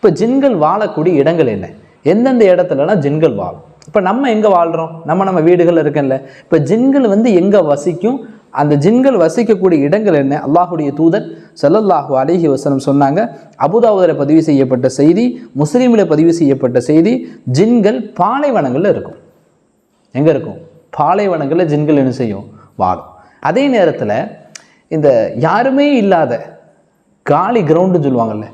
இப்போ ஜின்கள் வாழக்கூடிய இடங்கள் என்ன? எந்தெந்த இடத்துலலாம் ஜின்கள் வாழும். இப்போ நம்ம எங்கே வாழ்கிறோம் நம்ம நம்ம வீடுகளில் இருக்கேன்ல. இப்போ ஜின்கள் வந்து எங்கே வசிக்கும்? அந்த ஜின்கள் வசிக்கக்கூடிய இடங்கள் என்ன? அல்லாஹுடைய தூதர் செல்லல்லாஹு அலிஹி வசனம் சொன்னாங்க அபுதாவுதில் பதிவு செய்யப்பட்ட செய்தி முஸ்லீமில் பதிவு செய்யப்பட்ட செய்தி ஜின்கள் பாலைவனங்களில் இருக்கும். எங்கே இருக்கும்? பாலைவனங்களில் ஜின்கள் என்ன செய்யும்? வாழும். அதே நேரத்தில் இந்த யாருமே இல்லாத காலி கிரவுண்டுன்னு சொல்லுவாங்கல்ல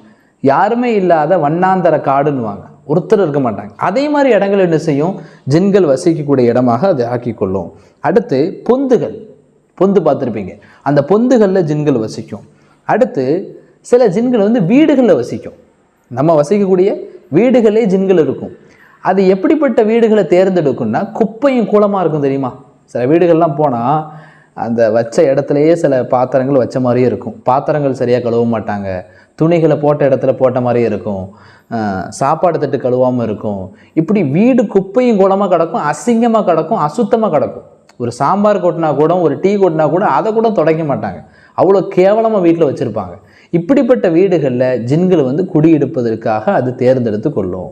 யாருமே இல்லாத வண்ணாந்தர காடுன்னுவாங்க. ஒருத்தர் இருக்க மாட்டாங்க. அதே மாதிரி இடங்கள் என்ன செய்யும்? ஜின்கள் வசிக்கக்கூடிய இடமாக அது ஆக்கிக்கொள்ளும். அடுத்து பொந்துகள். பொந்து பார்த்துருப்பீங்க. அந்த பொந்துகளில் ஜின்கள் வசிக்கும். அடுத்து சில ஜின்கள் வந்து வீடுகளில் வசிக்கும். நம்ம வசிக்கக்கூடிய வீடுகளே ஜின்கள் இருக்கும். அது எப்படிப்பட்ட வீடுகளை தேர்ந்தெடுக்கும்னா குப்பையும் கூலமாக இருக்கும் தெரியுமா? சில வீடுகள்லாம் போனால் அந்த வச்ச இடத்துலையே சில பாத்திரங்கள் வச்ச மாதிரியே இருக்கும். பாத்திரங்கள் சரியாக கழுவ மாட்டாங்க. துணிகளை போட்ட இடத்துல போட்ட மாதிரி இருக்கும். சாப்பாடு தட்டு கழுவாமல் இருக்கும். இப்படி வீடு குப்பையும் கூலமாக கிடக்கும் அசிங்கமாக கிடக்கும் அசுத்தமாக கிடக்கும். ஒரு சாம்பார் கொட்டினா கூட ஒரு டீ கொட்டினா கூட அதை கூட துடைக்க மாட்டாங்க. அவ்வளோ கேவலமாக வீட்டில் வச்சுருப்பாங்க. இப்படிப்பட்ட வீடுகளில் ஜின்கள் வந்து குடியிருப்பதற்காக அது தேர்ந்தெடுத்து கொள்ளும்.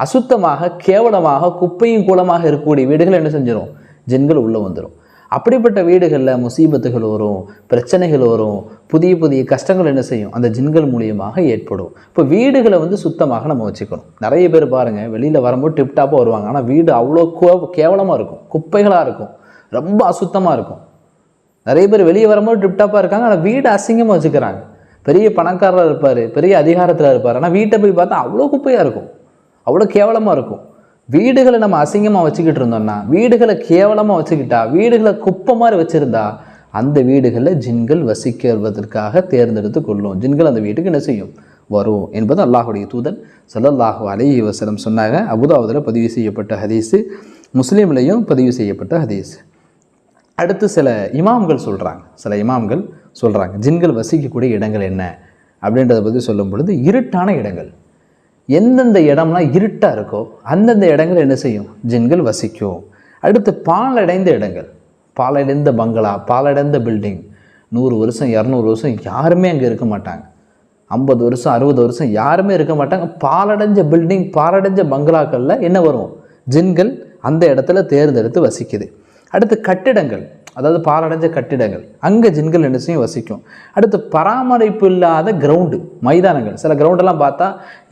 அசுத்தமாக கேவலமாக குப்பையும் கூலமாக இருக்கக்கூடிய வீடுகள் என்ன செஞ்சிடும் ஜின்கள் உள்ளே வந்துடும் அப்படிப்பட்ட வீடுகளில் முசீபத்துகள் வரும் பிரச்சனைகள் வரும் புதிய புதிய கஷ்டங்கள் என்ன செய்யும்? அந்த ஜின்கள் மூலியமாக ஏற்படும். இப்போ வீடுகளை வந்து சுத்தமாக நம்ம வச்சுக்கணும். நிறைய பேர் பாருங்கள் வெளியில் வரும்போது டிப்டாப்பாக வருவாங்க. ஆனால் வீடு அவ்வளோ கேவலமாக இருக்கும். குப்பைகளாக இருக்கும். ரொம்ப அசுத்தமாக இருக்கும். நிறைய பேர் வெளியே வரும்போது டிப்டாப்பாக இருக்காங்க. ஆனால் வீடு அசிங்கமாக வச்சுக்கிறாங்க. பெரிய பணக்காரராக இருப்பார் பெரிய அதிகாரத்தில் இருப்பார். ஆனால் வீட்டை போய் பார்த்தா அவ்வளோ குப்பையாக இருக்கும். அவ்வளோ கேவலமாக இருக்கும். வீடுகளை நம்ம அசிங்கமாக வச்சுக்கிட்டு இருந்தோம்னா வீடுகளை கேவலமாக வச்சுக்கிட்டா வீடுகளை குப்பை மாதிரி வச்சுருந்தா அந்த வீடுகளில் ஜின்கள் வசிக்கிறதற்காக தேர்ந்தெடுத்து கொள்ளும். ஜின்கள் அந்த வீட்டுக்கு என்ன செய்யும்? வரும் என்பது அல்லாஹுடைய தூதன் ஸல்லல்லாஹு அலி வஸல்லம் சொன்னாங்க. அபுதாவுதில் பதிவு செய்யப்பட்ட ஹதீஸு முஸ்லீம்லேயும் பதிவு செய்யப்பட்ட ஹதீஸ். அடுத்து சில இமாம்கள் சொல்கிறாங்க சில இமாம்கள் சொல்கிறாங்க ஜின்கள் வசிக்கக்கூடிய இடங்கள் என்ன? அப்படின்றத பற்றி சொல்லும் பொழுது இருட்டான இடங்கள். எந்தெந்த இடம்லாம் இருட்டாக இருக்கோ அந்தந்த இடங்கள் என்ன செய்யும்? ஜின்கள் வசிக்கும். அடுத்து பாலடைந்த இடங்கள். பாலடைந்த பங்களா பாலடைந்த பில்டிங் நூறு வருஷம் இரநூறு வருஷம் யாருமே அங்கே இருக்க மாட்டாங்க. ஐம்பது வருஷம் அறுபது வருஷம் யாருமே இருக்க மாட்டாங்க. பாலடைஞ்ச பில்டிங் பாலடைஞ்ச பங்களாக்களில் என்ன வரும்? ஜின்கள் அந்த இடத்துல தேர்ந்தெடுத்து வசிக்குது. அடுத்து கட்டிடங்கள். அதாவது பாலடைஞ்ச கட்டிடங்கள். அங்கே ஜின்கள் என்ன செய்யும் வசிக்கும். அடுத்து பராமரிப்பு இல்லாத கிரவுண்டு மைதானங்கள். சில கிரவுண்டெல்லாம் பார்த்தா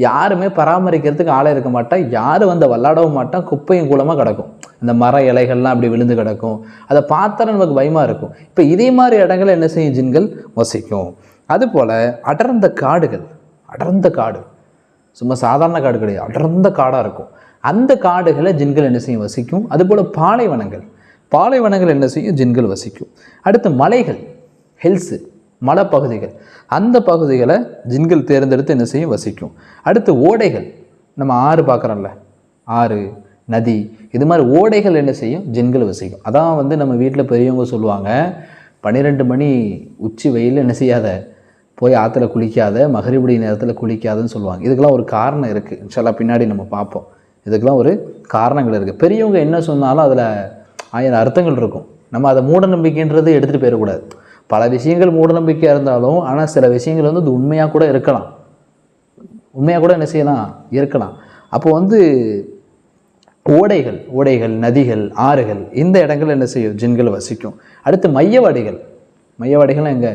யாருமே பராமரிக்கிறதுக்கு ஆளே இருக்க மாட்டான் யாரும் வந்து விளாடவும் மாட்டான் குப்பையும் கூலமாக கிடக்கும். இந்த மர இலைகள்லாம் அப்படி விழுந்து கிடக்கும். அதை பார்த்தா நமக்கு பயமாக இருக்கும். இப்போ இதே மாதிரி இடங்கள் என்ன செய்யும் ஜின்கள்? வசிக்கும். அதுபோல் அடர்ந்த காடுகள் அடர்ந்த காடு. சும்மா சாதாரண காடு கிடையாது அடர்ந்த காடாக இருக்கும். அந்த காடுகளை ஜின்கள் என்ன செய்யும்? வசிக்கும். அதுபோல் பாலைவனங்கள். பாலைவனங்கள் என்ன செய்யும்? ஜின்கள் வசிக்கும். அடுத்து மலைகள் ஹில்ஸு மலைப்பகுதிகள். அந்த பகுதிகளை ஜின்கள் தேர்ந்தெடுத்து என்ன செய்யும்? வசிக்கும். அடுத்து ஓடைகள் நம்ம ஆறு பார்க்குறோம்ல. ஆறு நதி இது மாதிரி ஓடைகள் என்ன செய்யும்? ஜின்கள் வசிக்கும். அதான் வந்து நம்ம வீட்டில் பெரியவங்க சொல்லுவாங்க பன்னிரெண்டு மணி உச்சி வெயில் என்ன செய்யாத? போய் ஆற்றுல குளிக்காத மகரிபடி நேரத்தில் குளிக்காதுன்னு சொல்லுவாங்க. இதுக்கெல்லாம் ஒரு காரணம் இருக்குது இன்ஷால்லா பின்னாடி நம்ம பார்ப்போம். இதுக்கெல்லாம் ஒரு காரணங்கள் இருக்குது பெரியவங்க என்ன சொன்னாலும் அதில் ஆயிரம் அர்த்தங்கள் இருக்கும். நம்ம அதை மூட நம்பிக்கைன்றது எடுத்துகிட்டு போயிடக்கூடாது. பல விஷயங்கள் மூட நம்பிக்கையாக இருந்தாலும் ஆனால் சில விஷயங்கள் வந்து அது உண்மையாக கூட இருக்கலாம். உண்மையாக கூட என்ன செய்யலாம்? இருக்கலாம். அப்போ வந்து ஓடைகள் ஓடைகள் நதிகள் ஆறுகள் இந்த இடங்கள் என்ன செய்யும்? ஜின்கள் வசிக்கும். அடுத்து மையவாடிகள். மையவாடிகள் எங்கே?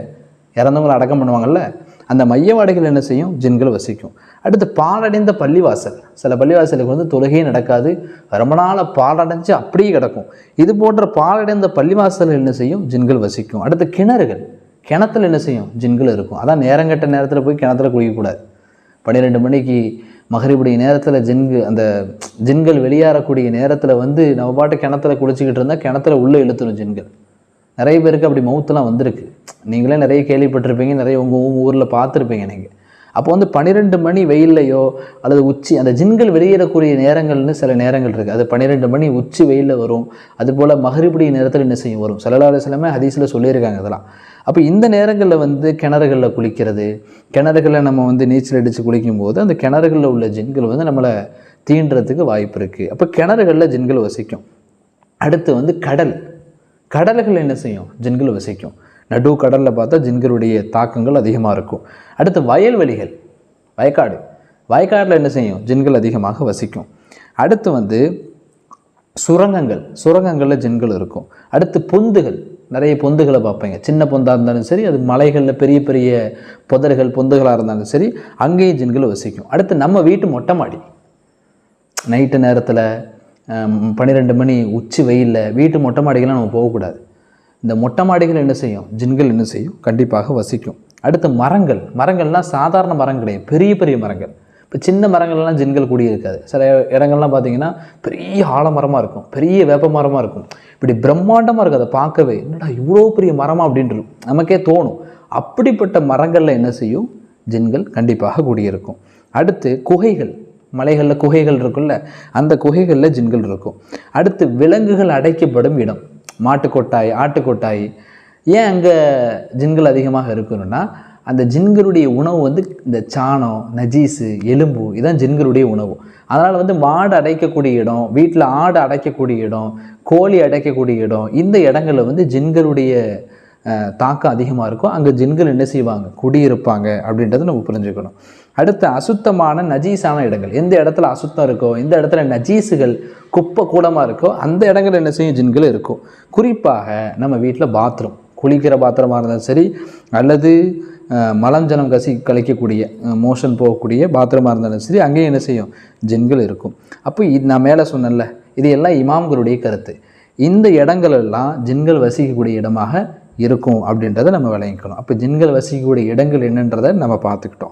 இறந்தவங்களை அடக்கம் பண்ணுவாங்கள்ல அந்த மையவாடிகள் என்ன செய்யும்? ஜின்கள் வசிக்கும். அடுத்து பாலடைந்த பள்ளிவாசல். சில பள்ளிவாசலுக்கு வந்து தொழுகையே நடக்காது. ரொம்ப நாளாக பாலடைஞ்சு அப்படியே கிடக்கும். இது போன்ற பாலடைந்த பள்ளிவாசல்கள் என்ன செய்யும்? ஜின்கள் வசிக்கும். அடுத்து கிணறுகள். கிணத்துல என்ன செய்யும்? ஜின்கள் இருக்கும். அதான் நேரங்கட்ட நேரத்தில் போய் கிணத்துல குளிக்கக்கூடாது. பன்னிரெண்டு மணிக்கு மகரிபுடைய நேரத்தில் ஜின்கு அந்த ஜின்கள் வெளியேறக்கூடிய நேரத்தில் வந்து நம்ம பாட்டு கிணத்துல குளிச்சுக்கிட்டு இருந்தால் கிணத்துல உள்ளே இழுத்துடும் ஜின்கள். நிறைய பேருக்கு அப்படி மவுத்தெலாம் வந்திருக்கு. நீங்களே நிறைய கேள்விப்பட்டிருப்பீங்க நிறைய உங்கள் ஊரில் பார்த்துருப்பீங்க நீங்கள் அப்போ வந்து பன்னிரெண்டு மணி வெயில்லையோ அல்லது உச்சி அந்த ஜின்கள் வெளியேறக்கூடிய நேரங்கள்னு சில நேரங்கள் இருக்குது அது பன்னிரெண்டு மணி உச்சி வெயிலில் வரும். அதுபோல் மகரிபுடைய நேரத்தில் என்ன செய்யும்? வரும். சல்லல்லாஹு சிலமே ஹதீஸில் சொல்லியிருக்காங்க இதெல்லாம். அப்போ இந்த நேரங்களில் வந்து கிணறுகளில் குளிக்கிறது கிணறுகளில் நம்ம வந்து நீச்சல் அடித்து குளிக்கும்போது அந்த கிணறுகளில் உள்ள ஜின்கள் வந்து நம்மளை தீண்டுறதுக்கு வாய்ப்பு இருக்குது அப்போ கிணறுகளில் ஜின்கள் வசிக்கும். அடுத்து வந்து கடல். கடல்கள் என்ன செய்யும்? ஜின்கள் வசிக்கும். நடு கடலில் பார்த்தா ஜின்களுடைய தாக்கங்கள் அதிகமாக இருக்கும். அடுத்து வயல்வெளிகள் வயக்காடு. வயக்காட்டில் என்ன செய்யும்? ஜின்கள் அதிகமாக வசிக்கும். அடுத்து வந்து சுரங்கங்கள் சுரங்கங்களில் ஜின்கள் இருக்கும். அடுத்து பொந்துகள் நிறைய பொந்துகளை பார்ப்பீங்க. சின்ன பொந்தாக இருந்தாலும் சரி அது மலைகளில் பெரிய பெரிய புதர்கள் பொந்துகளாக இருந்தாலும் சரி அங்கேயும் ஜின்கள் வசிக்கும். அடுத்து நம்ம வீட்டு மொட்டை மாடி. நைட்டு நேரத்தில் பன்னிரெண்டு மணி உச்சி வெயிலில் வீட்டு மொட்டை மாடிகள்லாம் நம்ம போகக்கூடாது. இந்த மொட்டை மாடிகள் என்ன செய்யும்? ஜின்கள் என்ன செய்யும்? கண்டிப்பாக வசிக்கும். அடுத்து மரங்கள். மரங்கள்லாம் சாதாரண மரம் கிடையாது. பெரிய பெரிய மரங்கள். இப்போ சின்ன மரங்கள்லாம் ஜின்கள் கூடியிருக்காது சில இடங்கள்லாம் பார்த்தீங்கன்னா பெரிய ஆலமரமாக இருக்கும். பெரிய வேப்ப மரமாக இருக்கும். இப்படி பிரம்மாண்டமாக இருக்கும். அதை பார்க்கவே என்னடா இவ்வளோ பெரிய மரமாக அப்படின்ட்டு நமக்கே தோணும். அப்படிப்பட்ட மரங்களில் என்ன செய்யும்? ஜின்கள் கண்டிப்பாக குடியிருக்கும். அடுத்து குகைகள். மலைகளில் குகைகள் இருக்குல்ல அந்த குகைகளில் ஜின்கள் இருக்கும். அடுத்து விலங்குகள் அடைக்கப்படும் இடம் மாட்டுக்கொட்டாய் ஆட்டுக்கொட்டாய். ஏன் அங்கே ஜின்கள் அதிகமாக இருக்கணும்னா அந்த ஜின்களுடைய உணவு வந்து இந்த சாணம் நஜீஸு எலும்பு இதான் ஜின்களுடைய உணவு. அதனால் வந்து மாடு அடைக்கக்கூடிய இடம் வீட்டில் ஆடு அடைக்கக்கூடிய இடம் கோழி அடைக்கக்கூடிய இடம் இந்த இடங்களில் வந்து ஜின்களுடைய தாக்கம் அதிகமாக இருக்கும். அங்கே ஜின்கள் என்ன செய்வாங்க? குடியிருப்பாங்க அப்படின்றத நம்ம புரிஞ்சுக்கணும். அடுத்து அசுத்தமான நஜீஸான இடங்கள். எந்த இடத்துல அசுத்தம் இருக்கோ எந்த இடத்துல நஜீஸுகள் குப்பை கூடமாக இருக்கோ அந்த இடங்கள் என்ன செய்யும்? ஜின்கள் இருக்கும். குறிப்பாக நம்ம வீட்டில் பாத்ரூம் குளிக்கிற பாத்திரமாக இருந்தாலும் சரி அல்லது மலஞ்சனம் மலம் ஜனம் கசி கழிக்கக்கூடிய மோஷன் போகக்கூடிய பாத்திரமாக இருந்தாலும் சரி அங்கேயும் என்ன செய்யும்? ஜின்கள் இருக்கும். அப்போ இது நான் மேலே சொன்னேன்ல இது எல்லாம் இமாம்களுடைய கருத்து. இந்த இடங்கள் எல்லாம் ஜின்கள் வசிக்கக்கூடிய இடமாக இருக்கும் அப்படின்றத நம்ம விளங்கிக்கணும். அப்போ ஜின்கள் வசிக்கக்கூடிய இடங்கள் என்னன்றதை நம்ம பார்த்துக்கிட்டோம்.